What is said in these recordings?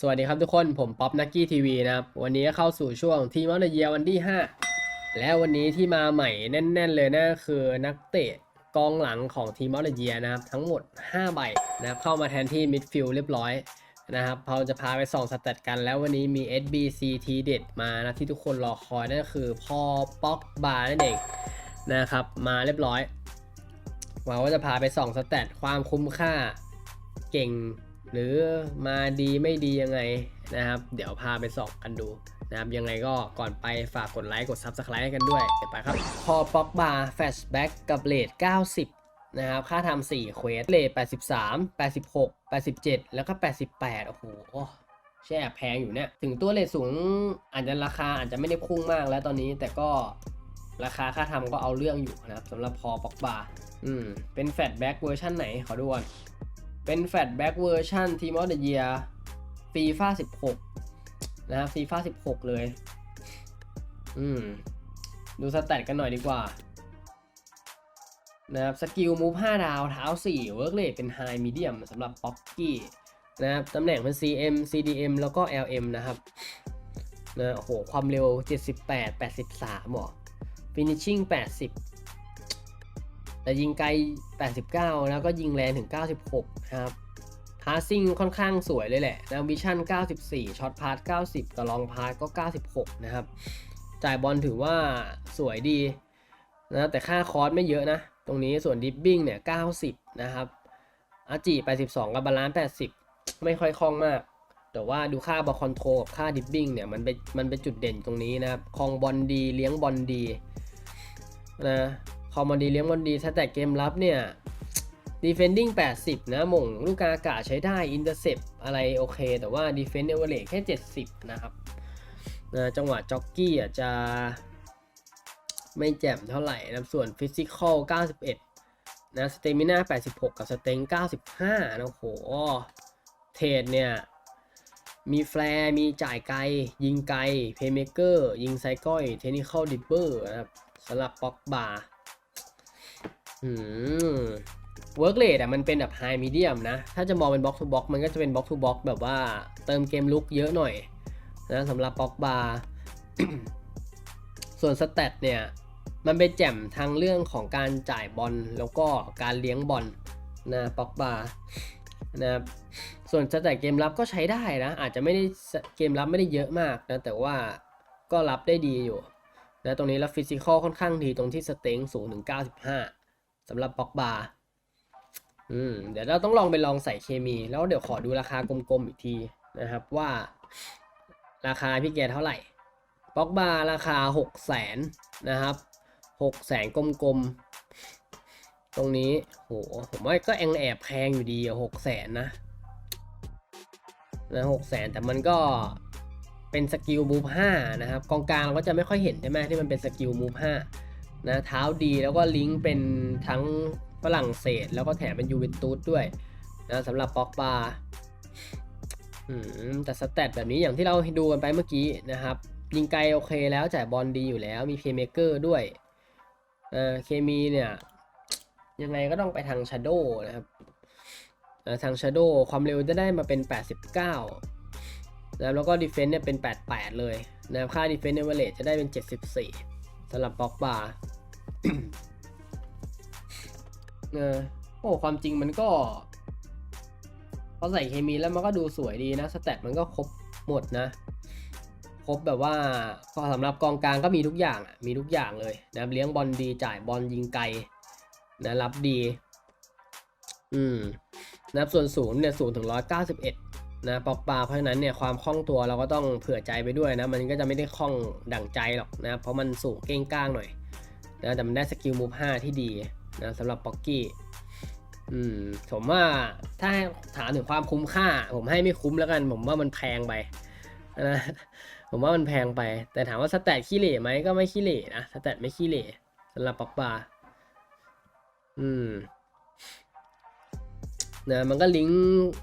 สวัสดีครับทุกคนผมป๊อปนักกี้ทีวีนะครับ วันนี้เข้าสู่ช่วงทีมออฟเดอะเยียวันที่ 5 แล้ววันนี้ที่มาใหม่แน่น ๆ เลยนะคือนักเตะกองหลังของทีมออฟเดอะเยียนะครับ ทั้งหมด 5 ใบนะครับเข้ามาแทนที่มิดฟิลด์เรียบร้อยนะครับเราจะพาไปส่องสเตตกันแล้ววันนี้มี SBC ทีเด็ดมานะที่ทุกคนรอคอยนั่นก็คือพอป๊อกบาร์นั่นเองนะครับมาเรียบร้อยหวังว่าจะพาไปส่องสเตตความคุ้มค่าเก่ง หรือมาดีไม่ดียังไงนะครับ เดี๋ยวพาไปส่องกันดูนะครับยังไงก็ก่อนไปฝากกดไลค์กด Subscribe กันด้วยไปครับ พอป๊อกบาร์แฟชแบ็กกับเลท90 นะครับ ค่าทำ4เควสเลท83 86 87 แล้วก็ 88 โอ้โหแช่แพงอยู่เนี่ย ถึงตัวเลทสูงอาจจะราคาอาจจะไม่ได้พุ่งมากแล้วตอนนี้แต่ก็ราคาค่าทำก็เอาเรื่องอยู่นะครับสำหรับพอป๊อกบาร์อืมเป็นแฟตแบ็กเวอร์ชันไหนขอดูก่อน เป็นแฟตแบ็กเวอร์ชันทีมออฟเดเยียฟีฟ่า16นะครับฟีฟ่า16เลย อืม ดูสแตทกันหน่อยดีกว่า นะครับ สกิลมูฟ5ดาวเท้า4เวิร์กเลทเป็นไฮมีเดียมสำหรับป๊อกกี้นะครับตำแหน่งเป็น CM CDM แล้วก็ LM นะครับนะโอ้โห ความเร็ว 78 83หรอ finishing 80 แต่ยิงไกล 89 แล้วก็ยิงแรงถึง 96 ครับพาสซิ่งค่อนข้างสวยเลยแหละนะวิชั่น 94 ช็อตพาส90กับลองพาสก็ 96 นะครับ จ่ายบอลถือว่าสวยดีนะแต่ค่าคอร์สไม่เยอะนะ ตรงนี้ส่วนดิฟบิ้งเนี่ย 90 นะครับ อาจิ82 กับบาลานซ์80 ไม่ค่อยคล่องมาก แต่ว่าดูค่าบอลคอนโทรลกับค่าดิฟบิ้งเนี่ย มันเป็นมันเป็นจุดเด่นตรงนี้นะครับคลองบอลดีเลี้ยงบอลดีนะ คองบอลดีเลี้ยงบอลดีถ้าแต่เกมรับเนี่ย defending 80 นะมงลูกกาอากาศใช้ได้ intercept อะไรโอเค แต่ว่า defense average แค่ 70 นะครับนะจังหวะจ็อกกี้อาจจะ ไม่แจ่มเท่าไหร่นะส่วน physical 91 นะ stamina 86 กับ strength 95 นะโอ้โหเทรดเนี่ย มีแฟร์มีจ่ายไกล ยิงไกลเพย์เมเกอร์ยิงไซก้อยเทคนิคอลดิปเปอร์นะครับสำหรับป็อกบาร์ อืมเวิร์กเลดอะมันเป็นแบบไฮมีเดียมนะ ถ้าจะมองเป็นบล็อกทูบล็อกมันก็จะเป็นบล็อกทูบล็อกแบบว่าเติมเกมลุกเยอะหน่อยนะสำหรับป็อกบาร์ส่วนสเตตเนี่ย มันเป็นแจ่มทางเรื่องของการจ่ายบอลแล้วก็การเลี้ยงบอลนะป็อกบาร์นะครับส่วนสแตทเกมรับก็ใช้ได้นะ อาจจะไม่ได้เกมรับไม่ได้เยอะมากนะ แต่ว่าก็รับได้ดีอยู่นะตรงนี้แล้วฟิสิกอลค่อนข้างดีตรงที่สเต็งสูงถึง 95 สำหรับบ็อกบาร์อืมเดี๋ยวเราต้องลองไปลองใส่เคมี แล้วเดี๋ยวขอดูราคากลมๆอีกทีนะครับว่าราคาพี่แกเท่าไหร่บ็อกบาร์ราคา6 0แสนนะครับ6แสนกลมๆ ตรงนี้โหผมว่าก็แองแอบแพงอยู่ดีอะหกแสนนะนะหกแสนแต่มันก็เป็นสกิลมูฟห้านะครับกองกลางเราก็จะไม่ค่อยเห็นใช่ไหมที่มันเป็นสกิลมูฟห้า นะเท้าดีแล้วก็ลิงก์เป็นทั้งฝรั่งเศส แล้วก็แถมเป็นยูเวนตุสด้วยนะสำหรับปอกบาแต่สแตทแบบนี้อย่างที่เราดูกันไปเมื่อกี้นะครับ ยิงไกลโอเคแล้วจ่ายบอลดีอยู่แล้วมีเพย์เมเกอร์ด้วยอ่าเคมีเนี่ยยังไงก็ต้องไปทางชาโดนะครับทาง Shadow ความเร็วจะได้มาเป็น 89นะครับแล้วก็ Defense เนี่ยเป็น 88 เลยนะครับค่า Defense Average จะได้เป็น 74 สำหรับบ็อกบาร์เออโอ้ความจริงมันก็พอใส่เคมีแล้วมันก็ดูสวยดีนะสแตทมันก็ครบหมดนะ ครบแบบว่าพอสำหรับกองกลางก็มีทุกอย่างอะมีทุกอย่างเลยนะครับเลี้ยงบอลดีจ่ายบอลยิงไกลนะรับดี อืมนะครับส่วนสูงเนี่ยสูงถึง 191 นะปอกปลาเพราะฉะนั้นเนี่ยความคล่องตัวเราก็ต้องเผื่อใจไปด้วยนะ มันก็จะไม่ได้คล่องดั่งใจหรอกนะเพราะมันสูงเก้งก้างหน่อยนะแต่มันได้สกิลมูฟ5ที่ดีนะสำหรับป๊อกกี้อืมผมว่าถ้าถามถึงความคุ้มค่า ผมให้ไม่คุ้มแล้วกัน ผมว่ามันแพงไปนะผมว่ามันแพงไป แต่ถามว่าสแตทขี้เหร่ไหมก็ไม่ขี้เหร่นะสแตทไม่ขี้เหร่สำหรับป๊อกปลาอืม นะมันก็ลิงก์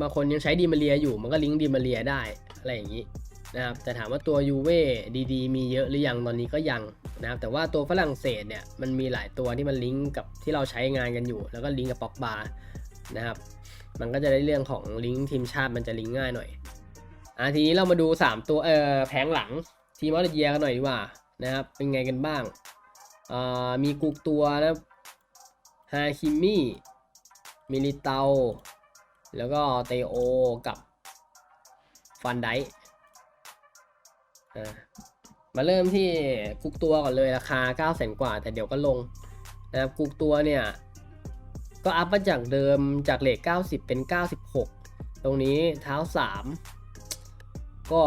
บางคนยังใช้ดีมาเรียอยู่ มันก็ลิงก์ดีมาเรียได้อะไรอย่างนี้นะครับแต่ถามว่าตัวยูเว่ดีๆมีเยอะหรือยังตอนนี้ก็ยังนะครับแต่ว่าตัวฝรั่งเศสเนี่ยมันมีหลายตัวที่มันลิงก์กับที่เราใช้งานกันอยู่ แล้วก็ลิงก์กับป็อกบาร์นะครับมันก็จะได้เรื่องของลิงก์ทีมชาติมันจะลิงก์ง่ายหน่อยอะทีนี้เรามาดู 3 ตัวเอ่อแผงหลังทีมออสเยียกันหน่อยดีกว่านะครับเป็นไงกันบ้างอ่ามีกุกตัวนะฮาคิมี่มิลิเตา แล้วก็เตโอกับฟันได์มาเริ่มที่กุกตัวก่อนเลยราคา 9 0 0 0 0กว่า แต่เดี๋ยวก็ลงนะครับกุกตัวเนี่ย ก็อัพมาจากเดิมจากเลท90 เป็น 96 ตรงนี้เท้า 3 ก็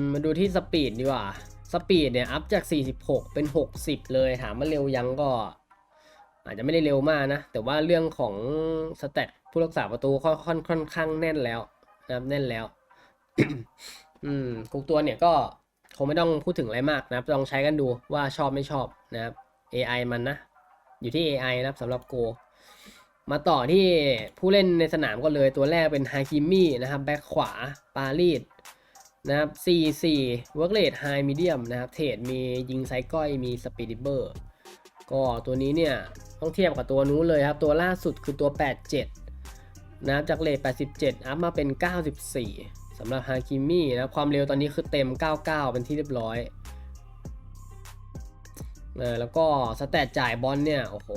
มมาดูที่สปีดดีกว่า สปีดเนี่ย อัพจาก 46 เป็น 60 เลยถามว่าเร็วยังก็ อาจจะไม่ได้เร็วมากนะ แต่ว่าเรื่องของสเตตผู้รักษาประตูค่อนค่อนค่อนข้างแน่นแล้วนะครับแน่นแล้ว อืมกุกตัวเนี่ยก็คงไม่ต้องพูดถึงอะไรมากนะครับลองใช้กันดูว่าชอบไม่ชอบนะครับ AI มันนะ อยู่ที่ AI นะครับสำหรับโก มาต่อที่ผู้เล่นในสนามก็เลยตัวแรกเป็นฮาคิมี่นะครับแบ็คขวาปารีสนะครับ4 4 work rate high medium นะครับ เทรดมียิงไซก้อยมีสปีดเบอร์ ก็ตัวนี้เนี่ย ต้องเทียบกับตัวนู้นเลยครับ ตัวล่าสุดคือตัว 87 นะครับจากเลท87 อัพมาเป็น 94 สำหรับฮาคิมี่นะความเร็วตอนนี้คือเต็ม 99 เป็นที่เรียบร้อยเออแล้วก็สแตทจ่ายบอลเนี่ย โอ้โห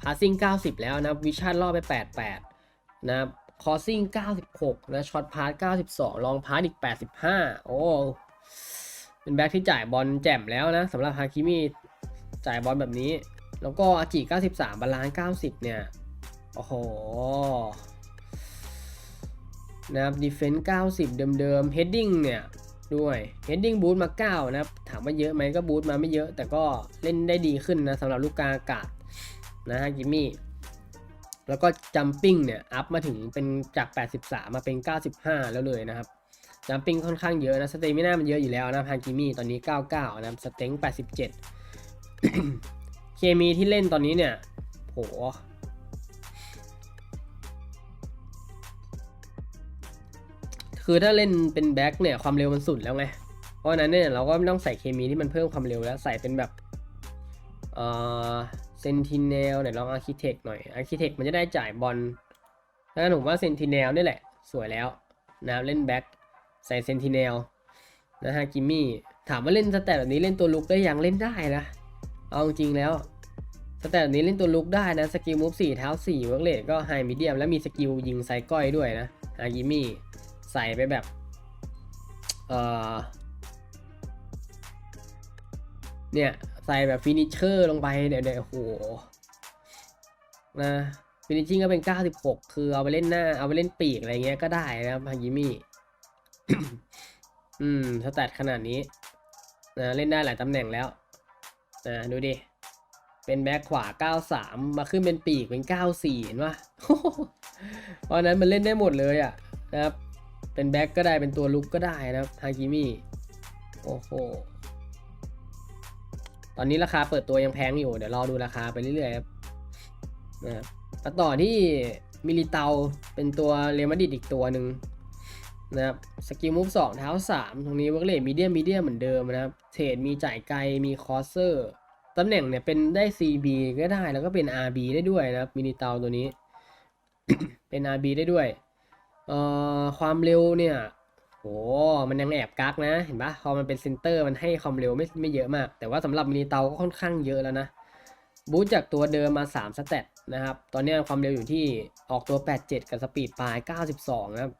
พาสซิ่ง 90 แล้วนะวิชั่นรอบไป 88 นะครับคอสซิ่ง 96 นะช็อตพาส92 ลองพาสอีก 85 โอ้เป็นแบ็คที่จ่ายบอลแจ่มแล้วนะสำหรับฮาคิมิจ่ายบอลแบบนี้ แล้วก็อาจิ93 บาลานซ์90 เนี่ย โอ้โห นะครับดีเฟนส์90 เดิมๆ heading เนี่ย ด้วย heading บูทมา 9 นะครับ ถามว่าเยอะไหมก็บูทมาไม่เยอะ แต่ก็เล่นได้ดีขึ้นนะสำหรับลูกกาอากาศนะฮะกิมมี่ แล้วก็ jumping เนี่ย อัพมาถึงเป็นจาก 83 มาเป็น 95 แล้วเลยนะครับ jumping ค่อนข้างเยอะนะ สเตมิน่ามันเยอะอยู่แล้วนะฮากิมี่ตอนนี้ 99 นะสเต็ง87 เคมีที่เล่นตอนนี้เนี่ยโหคือถ้าเล่นเป็นแบ็คเนี่ยความเร็วมันสุดแล้วไง เพราะฉะนั้นเนี่ยเราก็ไม่ต้องใส่เคมีที่มันเพิ่มความเร็วแล้วใส่เป็นแบบเอ่อเซนติเนลเนี่ยลองอาร์คิเทคหน่อยอาร์คิเทคมันจะได้จ่ายบอลถ้าผมว่าเซนติเนลนี่แหละ สวยแล้วนะเล่นแบ็คใส่เซนติเนลนะฮะกิมมี่ถามว่าเล่นสแตทแบบนี้เล่นตัวลุกได้ยังเล่นได้นะ เอาจริงแล้วสแตทแบบนี้เล่นตัวลุกได้นะ สกิลมูฟสี่เท้าสี่เวิร์กเลทก็ไฮมีเดียม แล้วมีสกิลยิงไซก้อยด้วยนะฮากิมี่ใส่ไปแบบ เออเนี่ยใส่แบบฟินิชเชอร์ลงไปเดี๋ยวเดี๋ยวโอ้โหนะฟินิชชิ่งก็เป็น 96 คือเอาไปเล่นหน้า เอาไปเล่นปีกอะไรเงี้ยก็ได้นะครับฮากิมี่อืมสแตทขนาดนี้นะเล่นได้หลายตำแหน่งแล้ว นะดูดิ เป็นแบ็คขวา 93 มาขึ้นเป็นปีกเป็น 94 เห็นปะเพราะนั้นมันเล่นได้หมดเลยอะนะครับ เป็นแบ็กก็ได้เป็นตัวลุกก็ได้นะครับฮากิมิโอ้โหตอนนี้ราคาเปิดตัวยังแพงอยู่ เดี๋ยวรอดูราคาไปเรื่อยๆครับนะมาต่อที่มิลิเตาเป็นตัวเรอัลมาดิดอีกตัวหนึ่ง นะครับสกิลมูฟสองเท้าสามตรงนี้เวิร์กเลทมีเดียมมีเดียมเหมือนเดิมนะครับเทรดมีจ่ายไกลมีคอร์เซอร์ตำแหน่งเนี่ยเป็นได้ CB ก็ได้แล้วก็เป็น RB ได้ด้วยนะครับมิลิเตาตัวนี้ เป็น RB ได้ด้วยเอ่อความเร็วเนี่ยโหมันยังแอบกักนะ เห็นปะพอมันเป็นเซนเตอร์มันให้ความเร็วไม่ไม่เยอะมาก แต่ว่าสำหรับมินิเตาก็ค่อนข้างเยอะแล้วนะบูทจากตัวเดิมมา 3 สเตตนะครับ ตอนนี้ความเร็วอยู่ที่ออกตัว 87 กับสปีดปลาย 92 นะครับ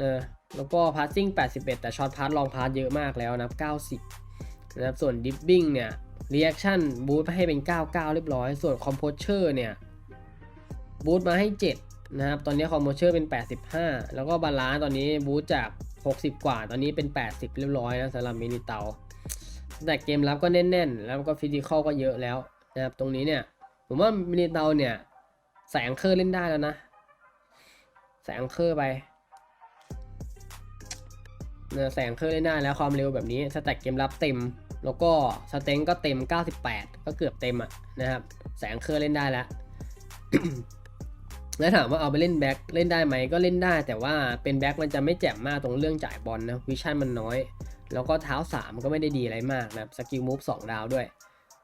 นะแล้วก็พาสซิ่ง 81 แต่ช็อตพาสลองพาสเยอะมากแล้วนะครับ90 นะครับ ส่วนดิฟบิ้งเนี่ยรีแอคชั่นบูทให้เป็น 99 เรียบร้อย ส่วนคอมโพเชอร์เนี่ยบูทมาให้ 7 นะครับ ตอนนี้คอมโพเชอร์เป็น 85 แล้วก็บาลานซ์ตอนนี้บูทจาก 60 กว่า ตอนนี้เป็น 80 เรียบร้อยนะสำหรับมินิเตาแต่เกมรับก็แน่นๆ แล้วก็ฟิสิกอลก็เยอะแล้วนะครับ ตรงนี้เนี่ย ผมว่ามินิเตาเนี่ยใส่แองเคอร์เล่นได้แล้วนะใส่แองเคอร์ไป เนี่ยใส่องเคร์เล่นได้แล้วความเร็วแบบนี้สแต็กเกมรับเต็ม แล้วก็สเต็งก็เต็ม 98 ก็เกือบเต็มอะนะครับใส่แองเคอร์เล่นได้แล้วแล้วถามว่าเอาไปเล่นแบ็คเล่นได้ไหมก็เล่นได้ แต่ว่าเป็นแบ็คมันจะไม่แจ่มมากตรงเรื่องจ่ายบอลนะวิชั่นมันน้อย แล้วก็เท้า 3 ก็ไม่ได้ดีอะไรมากนะครับสกิลมูฟ2ดาวด้วย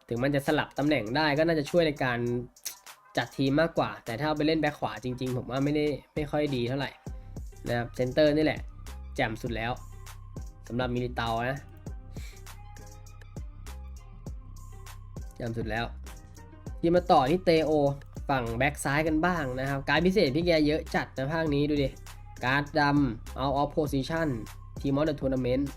ถึงมันจะสลับตำแหน่งได้ก็น่าจะช่วยในการจัดทีมมากกว่า แต่ถ้าเอาไปเล่นแบ็คขวาจริงๆ ผมว่าไม่ได้ไม่ค่อยดีเท่าไหร่นะครับเซนเตอร์นี่แหละ แจ่มสุดแล้ว สำหรับมิลิเตานะแจ่มสุดแล้วที่มาต่อที่เตโอ ฝั่งแบ็กซ้ายกันบ้างนะครับ การพิเศษพี่แกเยอะจัดนะภาคนี้ดูดิ การ์ดดำเอาออฟโพซิชันทีมออฟเดอะทัวร์นาเมนต์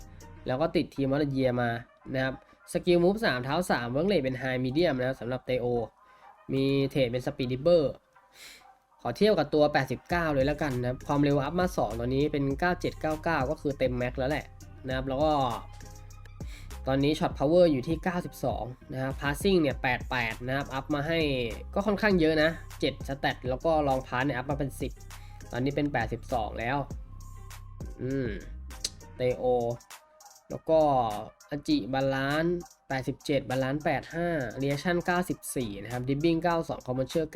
แล้วก็ติดทีมออฟเดอะเยียมานะครับสกิลมูฟสามเท้าสามเวิร์กเลทเป็นไฮมีเดียมนะครับสำหรับเตโอ มีเทรดเป็นสปีดดิเบอร์ขอเทียบกับตัว 89 เลยแล้วกันนะครับความเร็วอัพมา 2ตอนนี้เป็น 9799 ก็คือเต็มแม็กแล้วแหละ นะครับ แล้วก็ตอนนี้ช็อตพาวเวอร์อยู่ที่ 92 นะครับพาสซิ่งเนี่ย 88 นะครับ อัพมาให้ก็ค่อนข้างเยอะนะ 7 สแตทแล้วก็ลองพาสเนี่ย อัพมาเป็น 10 ตอนนี้เป็น 82 แล้ว อืม เตโอ แล้วก็อจิบาลาน87 บาลาน85เรียชั่น 94 นะครับ ดิบบิ้ง92 คอมมอนเชอร์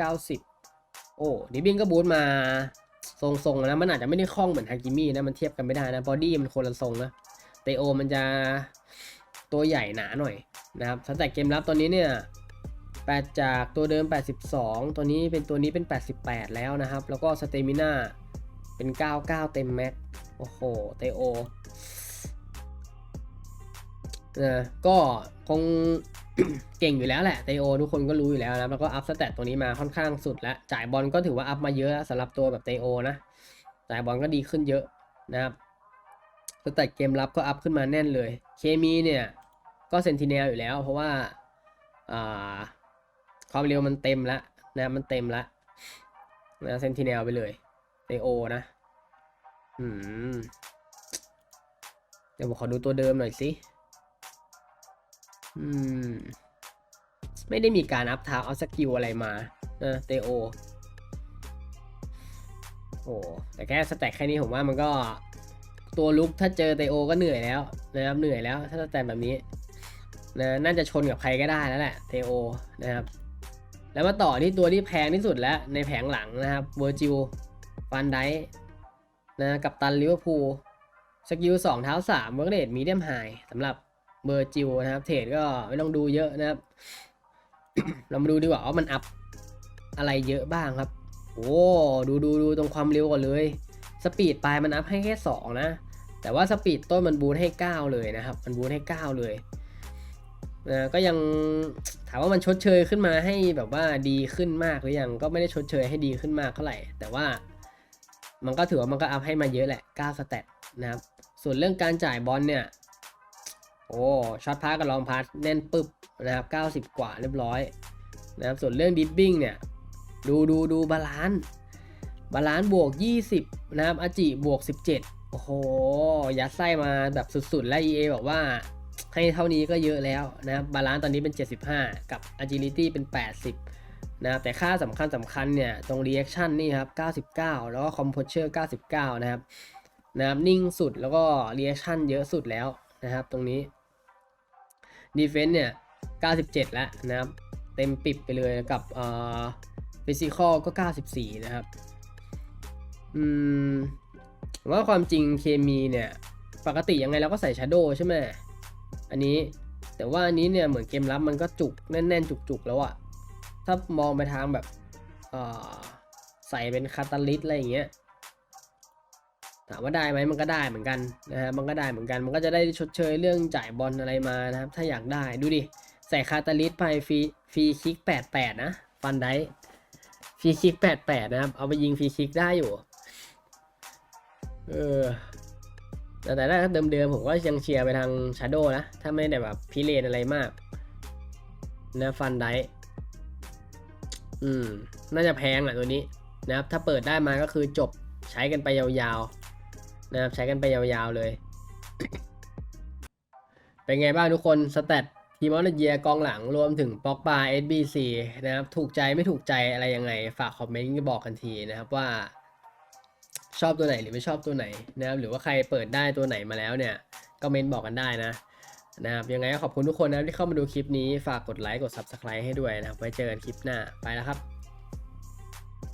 90 โอ้ ดิบบิ้งก็บูทมาทรงๆนะ มันอาจจะไม่ได้คล่องเหมือนฮากิมี่นะ มันเทียบกันไม่ได้นะ บอดี้มันคนละทรงนะ เตโอมันจะตัวใหญ่หนาหน่อยนะครับสแต็กเกมรับตอนนี้เนี่ยแปดจากตัวเดิม 82 ตัวนี้เป็นตัวนี้เป็น 88 แล้วนะครับ แล้วก็สเตมิน่าเป็น 99 เต็มแม็ก โอ้โห เตโอนะก็คงเก่งอยู่แล้วแหละ เตโอทุกคนก็รู้อยู่แล้วนะ แล้วก็อัพสเตตตัวนี้มาค่อนข้างสุดแล้ว จ่ายบอลก็ถือว่าอัพมาเยอะสำหรับตัวแบบเตโอนะ จ่ายบอลก็ดีขึ้นเยอะนะครับ สเตตเกมรับก็อัพขึ้นมาแน่นเลย เคมีเนี่ย ก็เซนติเนลอยู่แล้ว เพราะว่าความเร็วมันเต็มแล้วนะมันเต็มแล้วนะเซนติเนลไปเลยเตโอนะ อืม เดี๋ยวผมขอดูตัวเดิมหน่อยสิ อืม ไม่ได้มีการอัพทาเอาสกิลอะไรมานะเตโอ โอ้ แต่แค่สแต็กแค่นี้ผมว่ามันก็ ตัวลุกถ้าเจอเตโอก็เหนื่อยแล้วนะครับเหนื่อยแล้ว ถ้าแต็กแบบนี้นะน่าจะชนกับใครก็ได้แล้วแหละเตโอนะครับ แล้วมาต่อที่ตัวที่แพงที่สุดแล้วในแผงหลังนะครับเวอร์จิลฟันไดนะกับตันลิเวอร์พูลสกิลสองเท้าสามเวิร์เรทมีเดียมไฮสำหรับเบอร์จิลนะครับ เทรดก็ไม่ต้องดูเยอะนะครับ เรามาดูดีกว่าว่ามันอัพอะไรเยอะบ้างครับ โอ้ดูดูดูตรงความเร็วก่อนเลย สปีดปลายมันอัพให้แค่ 2 นะ แต่ว่าสปีดต้นมันบูทให้ 9 เลยนะครับ มันบูทให้ 9 เลยนะก็ยังถามว่ามันชดเชยขึ้นมาให้แบบว่าดีขึ้นมากหรือยังก็ไม่ได้ชดเชยให้ดีขึ้นมากเท่าไหร่ แต่ว่ามันก็ถือว่ามันก็อัพให้มาเยอะแหละ 9 สเตตนะครับ ส่วนเรื่องการจ่ายบอลเนี่ย โอ้ช็อตพาสกับลองพาสแน่นปึ๊บนะครับ 90 กว่าเรียบร้อยนะครับส่วนเรื่องดิฟบิ้งเนี่ย ดูดูดูบาลานซ์บาลานซ์บวก 20 นะครับอาจิบวก 17 อ้โห ยัดไส้มาแบบสุดๆ และ EA บอกว่าให้เท่านี้ก็เยอะแล้วนะครับบาลานซ์ตอนนี้เป็น 75 กับ agility เป็น 80 นะครับ แต่ค่าสำคัญสำคัญเนี่ย ตรง reaction นี่ครับ 99 แล้วก็ composure 99 นะครับ นะครับ นิ่งสุดแล้วก็ reaction เยอะสุดแล้วนะครับ ตรงนี้ defense เนี่ย 97 แล้วนะครับ เต็มปิบไปเลยกับเอ่อ physical ก็ 94 นะครับ อืม ผมว่าความจริงเคมีเนี่ยปกติยังไงเราก็ใส่ shadow ใช่ไหมอันนี้แต่ว่าอันนี้เนี่ยเหมือนเกมรับมันก็จุกแน่นๆ จุกๆแล้วอะถ้ามองไปทางแบบใส่เป็นคาตาลิสอะไรอย่างเงี้ยถามว่าได้ไหมมันก็ได้เหมือนกันนะฮะมันก็ได้เหมือนกันมันก็จะได้ชดเชยเรื่องจ่ายบอลอะไรมานะครับ ถ้าอยากได้ดูดิใส่คาตาลิสไปฟรีฟรีคิก 88 นะฟันได้ฟรีคิก 88 นะครับ เอาไปยิงฟรีคิกได้อยู่ เออ แต่แต่ถ้าเดิมๆผมก็ยังเชียร์ไปทางชาโดนะ ถ้าไม่ได้แบบพิเรนอะไรมาก นะฟันไดอืม น่าจะแพงอะตัวนี้นะครับ ถ้าเปิดได้มาก็คือจบใช้กันไปยาวๆ นะครับ ใช้กันไปยาวๆเลย เป็นไงบ้างทุกคน สแตททีมออฟเยียกองหลังรวมถึงป็อกบา SBC นะครับ ถูกใจไม่ถูกใจอะไรยังไง ฝากคอมเมนต์บอกกันทีนะครับว่า ชอบตัวไหนหรือไม่ชอบตัวไหนนะครับหรือว่าใครเปิดได้ตัวไหนมาแล้วเนี่ยก็เมนต์บอกกันได้นะนะครับยังไงก็ขอบคุณทุกคนนะที่เข้ามาดูคลิปนี้ฝากกดไลค์กด Subscribe ให้ด้วยนะครับไว้เจอกันคลิปหน้าไปแล้วครับ